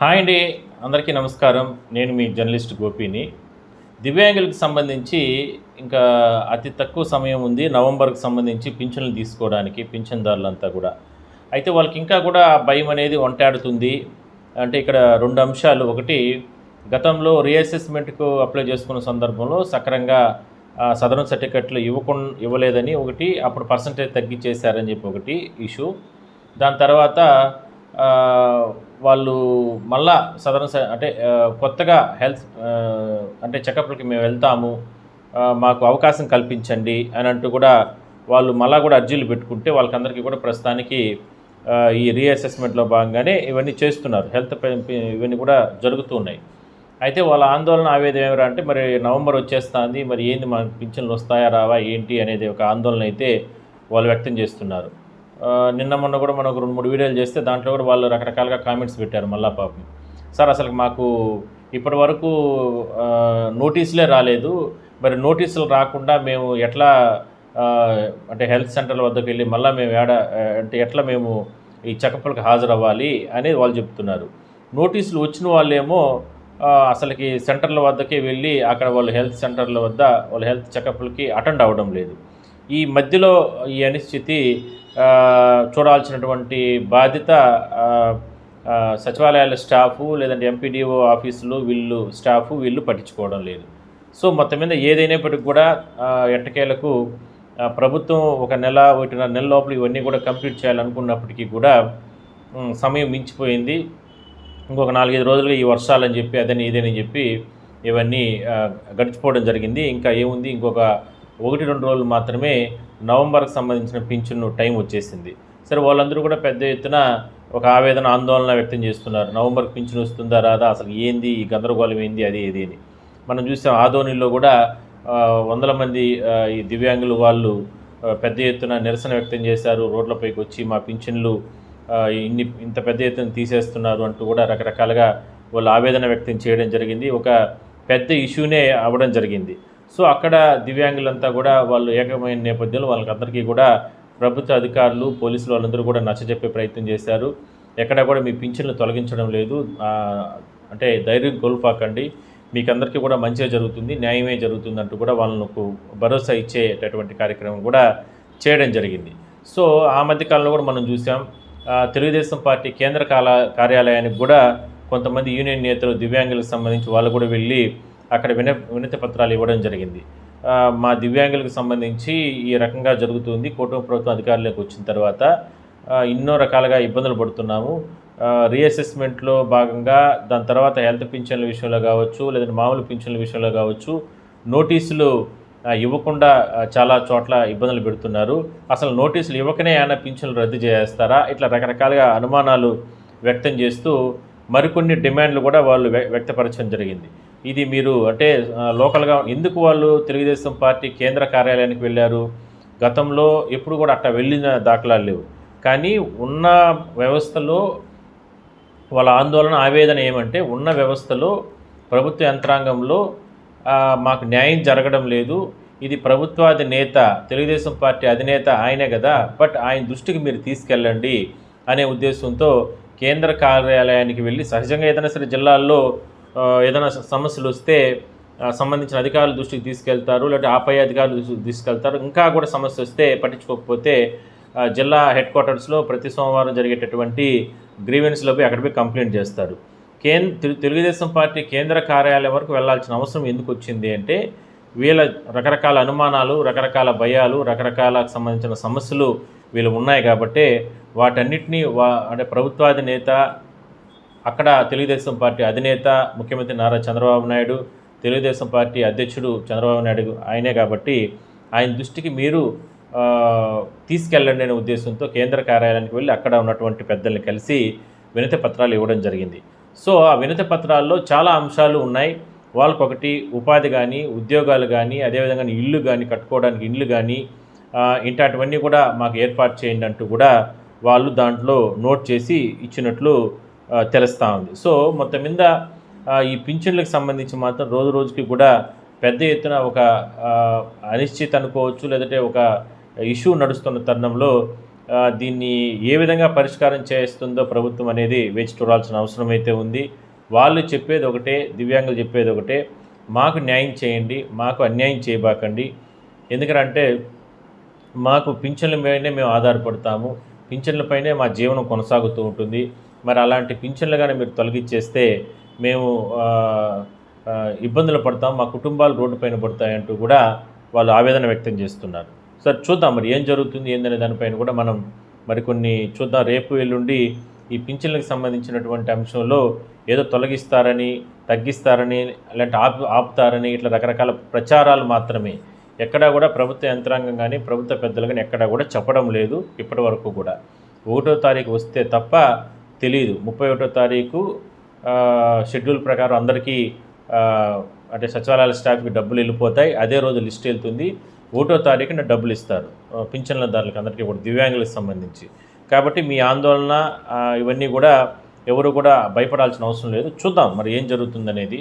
Hi అండి. అందరికీ నమస్కారం. నేను మీ జర్నలిస్ట్ గోపిని. దివ్యాంగులకు సంబంధించి ఇంకా అతి తక్కువ సమయం ఉంది. నవంబర్కి సంబంధించి పింఛన్లు తీసుకోవడానికి పింఛన్దారులంతా కూడా. అయితే వాళ్ళకి ఇంకా కూడా భయం అనేది ఒంటాడుతుంది. అంటే ఇక్కడ రెండు అంశాలు. ఒకటి గతంలో రీఅసెస్మెంట్కు అప్లై చేసుకున్న సందర్భంలో సక్రంగా సదరన్ సర్టిఫికెట్లు ఇవ్వకుండా ఇవ్వలేదని ఒకటి అప్పుడు పర్సంటేజ్ తగ్గించేశారని చెప్పి ఒకటి ఇష్యూ. దాని తర్వాత వాళ్ళు మళ్ళా సదరన్ స- అంటే కొత్తగా హెల్త్ అంటే చెకప్లకి మేము వెళ్తాము మాకు అవకాశం కల్పించండి అని అంటూ కూడా వాళ్ళు మళ్ళా కూడా అర్జీలు పెట్టుకుంటే వాళ్ళకందరికీ కూడా ప్రస్తుతానికి ఈ రీఅసెస్మెంట్లో భాగంగానే ఇవన్నీ చేస్తున్నారు. హెల్త్ ఇవన్నీ కూడా జరుగుతూ ఉన్నాయి. అయితే వాళ్ళ ఆందోళన ఆవేదన ఏమిరా అంటే మరి నవంబర్ వచ్చేస్తుంది మరి ఏంది మనకు పింఛన్లు వస్తాయా రావా ఏంటి అనేది ఒక ఆందోళన అయితే వాళ్ళు వ్యక్తం చేస్తున్నారు. నిన్న మొన్న కూడా మనం ఒక రెండు మూడు వీడియోలు చేస్తే దాంట్లో కూడా వాళ్ళు రకరకాలుగా కామెంట్స్ పెట్టారు మళ్ళా పాపం. సార్ అసలు మాకు ఇప్పటి వరకు నోటీసులే రాలేదు. మరి నోటీసులు రాకుండా మేము ఎట్లా అంటే హెల్త్ సెంటర్ల వద్దకు వెళ్ళి మళ్ళీ మేము ఏడ అంటే ఎట్లా మేము ఈ చెకప్లకు హాజరవ్వాలి అనేది వాళ్ళు చెప్తున్నారు. నోటీసులు వచ్చిన వాళ్ళేమో అసలుకి సెంటర్ల వద్దకే వెళ్ళి అక్కడ వాళ్ళు హెల్త్ సెంటర్ల వద్ద వాళ్ళ హెల్త్ చెకప్లకి అటెండ్ అవ్వడం లేదు. ఈ మధ్యలో ఈ అనిశ్చితి చూడాల్సినటువంటి బాధ్యత సచివాలయాల స్టాఫు లేదంటే ఎంపీడీఓ ఆఫీసులు వీళ్ళు స్టాఫ్ వీళ్ళు పట్టించుకోవడం లేదు. సో మొత్తం మీద ఏదైనప్పటికీ కూడా ఎట్టకేలకు ప్రభుత్వం ఒక నెల ఒకటిన్నర నెల లోపల ఇవన్నీ కూడా కంప్లీట్ చేయాలనుకున్నప్పటికీ కూడా సమయం మించిపోయింది. ఇంకొక నాలుగైదు రోజులుగా ఈ వర్షాలని చెప్పి అదని ఇదని చెప్పి ఇవన్నీ గడిచిపోవడం జరిగింది. ఇంకా ఏముంది? ఇంకొక ఒకటి రెండు రోజులు మాత్రమే నవంబర్కి సంబంధించిన పింఛను టైం వచ్చేసింది. సరే వాళ్ళందరూ కూడా పెద్ద ఎత్తున ఒక ఆవేదన ఆందోళన వ్యక్తం చేస్తున్నారు. నవంబర్కి పింఛను వస్తుందా రాదా? అసలు ఏంది? ఈ గందరగోళం ఏంది? అది ఏది అని. మనం చూసాం ఆదోనిలో కూడా వందల మంది ఈ దివ్యాంగులు వాళ్ళు పెద్ద ఎత్తున నిరసన వ్యక్తం చేశారు. రోడ్లపైకి వచ్చి మా పింఛన్లు ఇన్ని ఇంత పెద్ద ఎత్తున తీసేస్తున్నారు అంటూ కూడా రకరకాలుగా వాళ్ళు ఆవేదన వ్యక్తం చేయడం జరిగింది. ఒక పెద్ద ఇష్యూనే అవ్వడం జరిగింది. సో అక్కడ దివ్యాంగులంతా కూడా వాళ్ళు ఏకమైన నేపథ్యంలో వాళ్ళకందరికీ కూడా ప్రభుత్వ అధికారులు పోలీసులు వాళ్ళందరూ కూడా నచ్చజెప్పే ప్రయత్నం చేశారు. ఎక్కడ కూడా మీ పింఛన్లు తొలగించడం లేదు. అంటే ధైర్యం కోల్పాకండి. మీకు అందరికీ కూడా మంచిగా జరుగుతుంది న్యాయమే జరుగుతుంది అంటూ కూడా వాళ్ళకు భరోసా ఇచ్చేటటువంటి కార్యక్రమం కూడా చేయడం జరిగింది. సో ఆ మధ్యకాలంలో కూడా మనం చూసాం తెలుగుదేశం పార్టీ కేంద్ర కాల కార్యాలయానికి కూడా కొంతమంది యూనియన్ నేతలు దివ్యాంగులకు సంబంధించి వాళ్ళు కూడా వెళ్ళి అక్కడ విన వినతి పత్రాలు ఇవ్వడం జరిగింది. మా దివ్యాంగులకు సంబంధించి ఈ రకంగా జరుగుతుంది. కూటమి ప్రభుత్వం అధికారులకు వచ్చిన తర్వాత ఎన్నో రకాలుగా ఇబ్బందులు పడుతున్నాము. రీఅసెస్మెంట్లో భాగంగా దాని తర్వాత హెల్త్ పింఛన్ల విషయంలో కావచ్చు లేదంటే మామూలు పింఛన్ల విషయంలో కావచ్చు నోటీసులు ఇవ్వకుండా చాలా చోట్ల ఇబ్బందులు పెడుతున్నారు. అసలు నోటీసులు ఇవ్వకనే ఏమైనా పింఛన్లు రద్దు చేస్తారా ఇట్లా రకరకాలుగా అనుమానాలు వ్యక్తం చేస్తూ మరికొన్ని డిమాండ్లు కూడా వాళ్ళు వ్య- వ్యక్తపరచడం జరిగింది. ఇది మీరు అంటే లోకల్గా ఎందుకు వాళ్ళు తెలుగుదేశం పార్టీ కేంద్ర కార్యాలయానికి వెళ్ళారు? గతంలో ఎప్పుడు కూడా అట్లా వెళ్ళిన దాఖలాలు లేవు. కానీ ఉన్న వ్యవస్థలో వాళ్ళ ఆందోళన ఆవేదన ఏమంటే ఉన్న వ్యవస్థలో ప్రభుత్వ యంత్రాంగంలో మాకు న్యాయం జరగడం లేదు. ఇది ప్రభుత్వాది నేత తెలుగుదేశం పార్టీ అధినేత ఆయనే కదా బట్ ఆయన దృష్టికి మీరు తీసుకెళ్ళండి అనే ఉద్దేశంతో కేంద్ర కార్యాలయానికి వెళ్ళి సహజంగా ఏదైనా సరే జిల్లాల్లో ఏదైనా సమస్యలు వస్తే సంబంధించిన అధికారుల దృష్టికి తీసుకెళ్తారు లేదంటే ఆపై అధికారుల దృష్టికి తీసుకెళ్తారు. ఇంకా కూడా సమస్య వస్తే పట్టించుకోకపోతే జిల్లా హెడ్ క్వార్టర్స్లో ప్రతి సోమవారం జరిగేటటువంటి గ్రీవెన్స్లో పోయి అక్కడ పోయి కంప్లైంట్ చేస్తారు. కేం తెలు- తెలుగుదేశం పార్టీ కేంద్ర కార్యాలయం వరకు వెళ్ళాల్సిన అవసరం ఎందుకు వచ్చింది అంటే వీళ్ళ రకరకాల అనుమానాలు రకరకాల భయాలు రకరకాల సంబంధించిన సమస్యలు వీళ్ళు ఉన్నాయి కాబట్టి వాటన్నిటినీ వా అంటే ప్రభుత్వాధినేత అక్కడ తెలుగుదేశం పార్టీ అధినేత ముఖ్యమంత్రి నారా చంద్రబాబు నాయుడు తెలుగుదేశం పార్టీ అధ్యక్షుడు చంద్రబాబు నాయుడు ఆయనే కాబట్టి ఆయన దృష్టికి మీరు తీసుకెళ్ళండి అనే ఉద్దేశంతో కేంద్ర కార్యాలయానికి వెళ్ళి అక్కడ ఉన్నటువంటి పెద్దల్ని కలిసి వినతి పత్రాలు ఇవ్వడం జరిగింది. సో ఆ వినతి పత్రాల్లో చాలా అంశాలు ఉన్నాయి. వాళ్ళకొకటి ఉపాధి కానీ ఉద్యోగాలు కానీ అదేవిధంగా ఇల్లు కానీ కట్టుకోవడానికి ఇల్లు కానీ ఇంటాటివన్నీ కూడా మాకు ఏర్పాటు చేయండి అంటూ కూడా వాళ్ళు దాంట్లో నోట్ చేసి ఇచ్చినట్లు తెలుస్తూ ఉంది. సో మొత్తం మీద ఈ పింఛన్లకు సంబంధించి మాత్రం రోజు రోజుకి కూడా పెద్ద ఎత్తున ఒక అనిశ్చిత అనుకోవచ్చు లేదంటే ఒక ఇష్యూ నడుస్తున్న తరుణంలో దీన్ని ఏ విధంగా పరిష్కారం చేస్తుందో ప్రభుత్వం అనేది వేచి చూడాల్సిన అవసరం అయితే ఉంది. వాళ్ళు చెప్పేది ఒకటే దివ్యాంగులు చెప్పేది ఒకటే మాకు న్యాయం చేయండి మాకు అన్యాయం చేయబాకండి. ఎందుకంటే మాకు పింఛన్ల మీదనే మేము ఆధారపడతాము. పింఛన్లపైనే మా జీవనం కొనసాగుతూ ఉంటుంది. మరి అలాంటి పింఛన్లు కానీ మీరు తొలగించేస్తే మేము ఇబ్బందులు పడతాం మా కుటుంబాలు రోడ్డు పైన పడతాయంటూ కూడా వాళ్ళు ఆవేదన వ్యక్తం చేస్తున్నారు. సరే చూద్దాం మరి ఏం జరుగుతుంది ఏందనే దానిపైన కూడా మనం మరికొన్ని చూద్దాం. రేపు ఎల్లుండి ఈ పింఛన్లకు సంబంధించినటువంటి అంశంలో ఏదో తొలగిస్తారని తగ్గిస్తారని అలాంటి ఆపు ఆపుతారని ఇట్లా రకరకాల ప్రచారాలు మాత్రమే. ఎక్కడా కూడా ప్రభుత్వ యంత్రాంగం కానీ ప్రభుత్వ పెద్దలు కానీ ఎక్కడా కూడా చెప్పడం లేదు ఇప్పటి వరకు కూడా. ఒకటో తారీఖు వస్తే తప్ప తెలియదు ముప్పై ఒకటో తారీఖు షెడ్యూల్ ప్రకారం అందరికీ అంటే సచివాలయాల స్టాఫ్కి డబ్బులు వెళ్ళిపోతాయి. అదే రోజు లిస్ట్ వెళ్తుంది. ఒకటో తారీఖున డబ్బులు ఇస్తారు. పింఛన్లదారులకు అందరికీ కూడా దివ్యాంగులకు సంబంధించి. కాబట్టి మీ ఆందోళన ఇవన్నీ కూడా ఎవరు కూడా భయపడాల్సిన అవసరం లేదు. చూద్దాం మరి ఏం జరుగుతుందనేది.